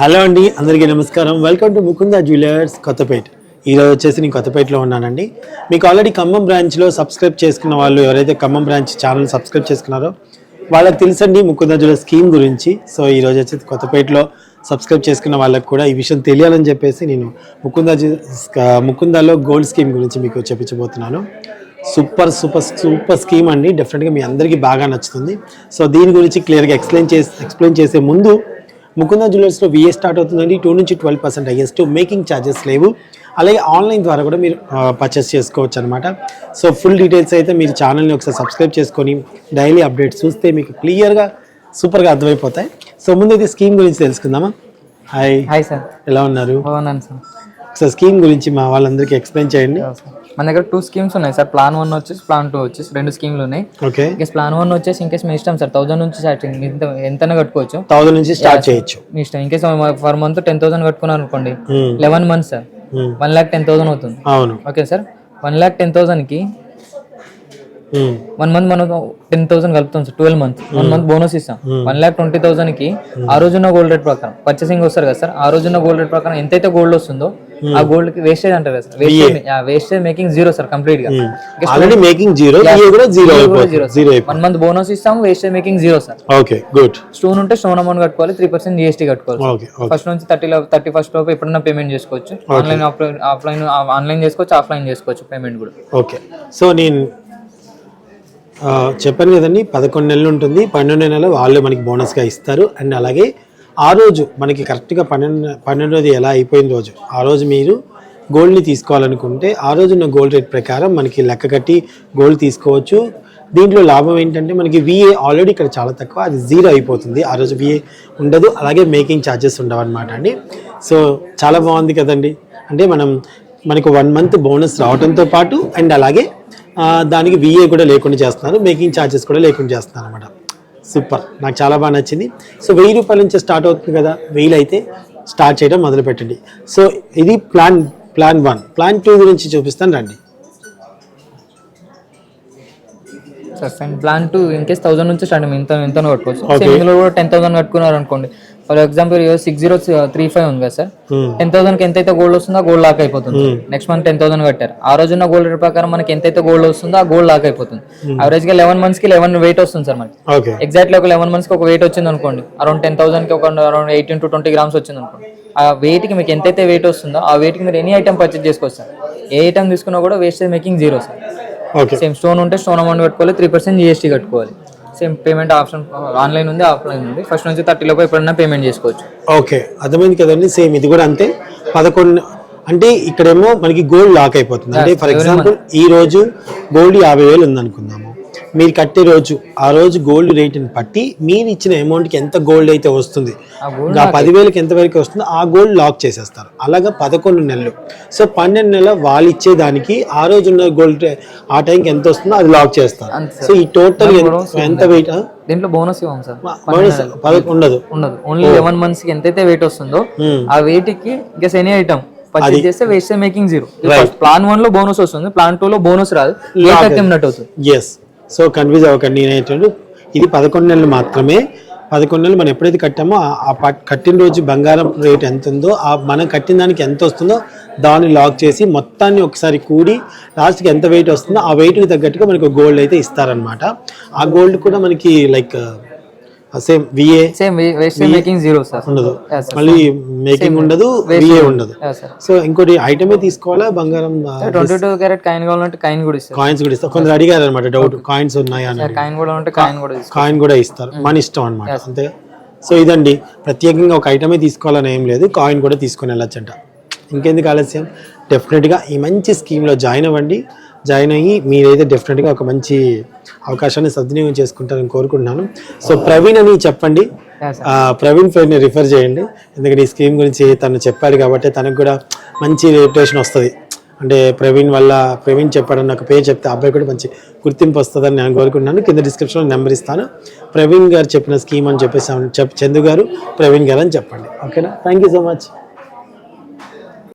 Hello అండి అందరికీ నమస్కారం. Welcome to Mukunda jewellers Kothapet. ఈరోజు వచ్చేసి నేను కొత్తపేటలో ఉన్నానండి. మీకు ఆల్రెడీ ఖమ్మం బ్రాంచ్లో సబ్స్క్రైబ్ చేసుకున్న వాళ్ళు ఎవరైతే ఖమ్మం బ్రాంచ్ ఛానల్ సబ్స్క్రైబ్ చేసుకున్నారో వాళ్ళకి తెలుసండి ముకుంద జ్యువెలర్స్ స్కీమ్ గురించి. సో ఈరోజు వచ్చేసి కొత్తపేటలో సబ్స్క్రైబ్ చేసుకున్న వాళ్ళకి కూడా ఈ విషయం తెలియాలని చెప్పేసి నేను ముకుంద స్క- ముకుందాలో గోల్డ్ స్కీమ్ గురించి మీకు చెప్పించబోతున్నాను. సూపర్ సూపర్ సూపర్ స్కీమ్ అండి. డెఫినెట్గా మీ అందరికీ బాగా నచ్చుతుంది. సో దీని గురించి క్లియర్గా ఎక్స్ప్లెయిన్ చేసి ఎక్స్ప్లెయిన్ చేసే ముందు ముకుంద జ్యువెలర్స్లో విఏ స్టార్ట్ అవుతుందండి. టూ నుంచి twelve percent highest making charges లేవు. అలాగే ఆన్లైన్ ద్వారా కూడా మీరు పర్చేస్ చేసుకోవచ్చు అనమాట సో ఫుల్ డీటెయిల్స్ అయితే మీరు ఛానల్ని ఒకసారి సబ్స్క్రైబ్ చేసుకొని డైలీ అప్డేట్స్ చూస్తే మీకు క్లియర్గా సూపర్గా అర్థమైపోతాయి. సో ముందు అయితే స్కీమ్ గురించి తెలుసుకుందామా? హాయ్ హాయ్ సార్ ఎలా ఉన్నారు? బాగున్నాను సార్ ఒకసారి స్కీమ్ గురించి మా వాళ్ళందరికీ ఎక్స్ప్లెయిన్ చేయండి. మన దగ్గర టూ స్కీమ్స్ ఉన్నాయి సార్. ప్లాన్ వన్ వచ్చేసి ప్లాన్ టూ వచ్చేసి రెండు స్కీమ్లు ఉన్నాయి. Okay in case plan one వచ్చేసి ఇంకేస్ మీ ఇష్టం సార్ థౌసండ్ నుంచి స్టార్టింగ్ ఎంత ఎంతైనా కట్టుకోవచ్చు. థౌసండ్ నుంచి స్టార్ట్ చేయొచ్చు. మీ ఇష్టం. In case for month ten thousand కట్టుకున్నారు అనుకోండి. Eleven months sir. One lakh ten thousand అవుతుంది. అవును. Okay sir one lakh ten థౌసండ్కి Hmm. One month మనం టెన్ థౌసండ్ కలుపుతాం sir twelve month one month bonus ఇస్తాం. వన్ ల్యాక్ ట్వంటీ థౌసండ్కి ఆ రోజున్న గోల్డ్ రేట్ ప్రకారం పర్చేసింగ్ వస్తారు కదా సార్ ఆ రోజున్న గోల్డ్ రేట్ ప్రకారం ఎంతైతే గోల్డ్ వస్తుందో ఆ గోల్డ్కి వేస్టేజ్ అంటారు కదా sir. Wastage making zero sir కంప్లీట్గా. ఆల్రెడీ మేకింగ్ జీరో కూడా zero zero one month bonus ఇస్తాం wastage making zero sir. Okay good stone ఉంటే స్టోన్ అమౌంట్ కట్టుకోవాలి త్రీ పర్సెంట్ జిఎస్టీ కట్టుకోవాలి ఫస్ట్ నుంచి థర్టీ థర్టీ ఫస్ట్ లోపు ఎప్పుడైనా పేమెంట్ చేసుకోవచ్చు. ఆన్లైన్ ఆఫ్లైన్ ఆన్లైన్ చేసుకోవచ్చు ఆఫ్లైన్ చేసుకోవచ్చు పేమెంట్ కూడా. ఓకే సో నేను చెప్పాను కదండి పదకొండు నెలలు ఉంటుంది. పన్నెండు నెలలు వాళ్ళు మనకి బోనస్గా ఇస్తారు. అండ్ అలాగే ఆ రోజు మనకి కరెక్ట్గా పన్నెండు పన్నెండోది ఎలా అయిపోయిన రోజు? ఆ రోజు మీరు గోల్డ్ని తీసుకోవాలనుకుంటే ఆ రోజు ఉన్న గోల్డ్ రేట్ ప్రకారం మనకి లెక్క కట్టి గోల్డ్ తీసుకోవచ్చు. దీంట్లో లాభం ఏంటంటే మనకి విఏ ఆల్రెడీ ఇక్కడ చాలా తక్కువ. అది జీరో అయిపోతుంది. ఆ రోజు విఏ ఉండదు. అలాగే మేకింగ్ ఛార్జెస్ ఉండవు అనమాట అండి. సో చాలా బాగుంది కదండి. అంటే మనం మనకు వన్ మంత్ బోనస్ రావడంతో పాటు అండ్ అలాగే దానికి విఏ కూడా లేకుండా చేస్తున్నారు. మేకింగ్ ఛార్జెస్ కూడా లేకుండా చేస్తున్నారు అనమాట సూపర్ నాకు చాలా బాగా నచ్చింది. సో వెయ్యి రూపాయల నుంచి స్టార్ట్ అవుతుంది కదా వెయ్యిలు అయితే స్టార్ట్ చేయడం మొదలు పెట్టండి సో ఇది plan plan one plan two గురించి చూపిస్తాను రండి. Plan two in case thousand నుంచి స్టార్ట్ ఎంత ఎంత కట్టుకోవచ్చు. ఇందులో కూడా టెన్ థౌసండ్ కట్టుకున్నారు అనుకోండి for example six zero three five ఉంది కదా సార్. Hmm. టెన్ థౌసండ్కి ఎంతైతే గోల్డ్ వస్తుందో గోల్డ్ లాక్ అయిపోతుంది. నెక్స్ట్ మంత్ టెన్ థౌసండ్ కట్టారు. ఆ రోజున్న గోల్డ్ రేట్ ప్రకారం మనకి ఎంతైతే గోల్డ్ వస్తుందో ఆ గోల్డ్ లాక్ అయిపోతుంది. అవరేజ్గా లెవెన్ మంత్స్కి లెవెన్ వెయిట్ వస్తుంది సార్ మనకి. ఎగ్జాక్ట్లీ ఒక లెవెన్ మంత్స్కి ఒక వెయిట్ వచ్చింది అనుకోండి. అరౌండ్ టెన్ థౌసండ్కి ఒక around eighteen to twenty grams వచ్చింది అనుకోండి. ఆ వెయిట్కి మీకు ఎంతైతే వెయిట్ వస్తుందో ఆ వెయిట్కి మీరు ఎనీ ఐటమ్ పర్చేజ్ చేసుకోవచ్చు సార్. ఏ ఐటమ్ తీసుకున్నా కూడా wastage making zero sir. Same stone ఉంటే స్టోన్ అమౌంట్ కట్టుకోవాలి త్రీ పర్సెంట్ జిఎస్టీ కట్టుకోవాలి. సేమ్ పేమెంట్ ఆప్షన్ ఆన్లైన్ ఉంది ఆఫ్లైన్ ఉంది. ఫస్ట్ నుంచి థర్టీ లోపు ఎప్పుడైనా పేమెంట్ చేసుకోవచ్చు. ఓకే అర్థమైంది కదండి? సేమ్ ఇది కూడా అంతే. పదకొండు అంటే ఇక్కడేమో మనకి గోల్డ్ లాక్ అయిపోతుంది. అంటే ఫర్ ఎగ్జాంపుల్ ఈ రోజు గోల్డ్ యాభై వేలు ఉందనుకుందాము. మీరు కట్టే రోజు ఆ రోజు గోల్డ్ రేట్ని బట్టి మీరు ఇచ్చిన అమౌంట్కి ఎంత గోల్డ్ అయితే వస్తుంది? ఆ పదివేలకి ఎంత వరకు వస్తుందో ఆ గోల్డ్ లాక్ చేసేస్తారు. అలాగా పదకొండు నెలలు. సో పన్నెండు నెలల వాళ్ళు ఇచ్చేదానికి ఆ రోజు ఉన్న గోల్డ్ ఆ టైంకి ఎంత వస్తుందో అది లాక్ చేస్తారు. సో ఈ టోటల్ ఎంత వెయిట్ దీంట్లో బోనస్ ఇవ్వం సార్. ఉండదు. ఉండదు. ఓన్లీ లెవెన్ మంత్స్కి ఎంతైతే వెయిట్ వస్తుందో. ఆ వెయిట్కి ఇంకా ఎనీ ఐటమ్ పర్చేస్ చేస్తే వేస్ట్ మేకింగ్ జీరో ప్లాన్ వన్లో బోనస్ వస్తుంది ప్లాన్ టూ లో బోనస్ రాదు. వెయిట్ అటెంప్ట్ అవుతుంది ఎస్ సో కన్ఫ్యూజ్ అవ్వకండి నేనేంటంటే ఇది పదకొండు నెలలు మాత్రమే. పదకొండు నెలలు మనం ఎప్పుడైతే కట్టామో ఆ- కట్టిన రోజు బంగారం రేట్ ఎంత ఉందో ఆ మనం కట్టిన దానికి ఎంత వస్తుందో దాన్ని లాక్ చేసి మొత్తాన్ని ఒకసారి కూడి లాస్ట్కి ఎంత వెయిట్ వస్తుందో ఆ వెయిట్కి తగ్గట్టుగా మనకు గోల్డ్ అయితే ఇస్తారనమాట ఆ గోల్డ్ కూడా మనకి like same VA same waste making zero sir ఉండదు. మళ్ళీ మేకింగ్ ఉండదు విఏ ఉండదు. సో ఇంకోటి ఐటమే తీసుకోవాలా? బంగారం ట్వంటీ టూ క్యారెట్ కాయిన్ కావాలంటే కాయిన్ కూడా ఇస్తారు. కాయిన్స్ కూడా ఇస్తారు. కొందరు అడిగారు అనమాట డౌట్ కాయిన్స్ ఉన్నాయా అని కాయిన్ కూడా ఉంటే కాయిన్ కూడా ఇస్తారు. కాయిన్ కూడా ఇస్తారు. మన ఇష్టం అనమాట అంతే. సో ఇదండి. ప్రత్యేకంగా ఒక ఐటమే తీసుకోవాలని ఏం లేదు. కాయిన్ కూడా తీసుకొని వెళ్ళొచ్చంట. ఇంకెందుకు ఆలస్యం? డెఫినెట్గా ఈ మంచి స్కీమ్లో జాయిన్ అవ్వండి. జాయిన్ అయ్యి మీరైతే డెఫినెట్గా ఒక మంచి అవకాశాన్ని సద్వినియోగం చేసుకుంటారని కోరుకుంటున్నాను. సో ప్రవీణ్ అని చెప్పండి. ప్రవీణ్ పేరుని రిఫర్ చేయండి. ఎందుకంటే ఈ స్కీమ్ గురించి తను చెప్పాడు కాబట్టి తనకు కూడా మంచి రెప్యుటేషన్ వస్తుంది. అంటే ప్రవీణ్ వల్ల ప్రవీణ్ చెప్పాడని నాకు పేరు చెప్తే అబ్బాయి కూడా మంచి గుర్తింపు వస్తుందని నేను కోరుకుంటున్నాను. కింద డిస్క్రిప్షన్లో నెంబర్ ఇస్తాను. ప్రవీణ్ గారు చెప్పిన స్కీమ్ అని చెప్పేసి చెప్ చందు గారు ప్రవీణ్ గారు అని చెప్పండి. ఓకేనా థ్యాంక్ యూ సో మచ్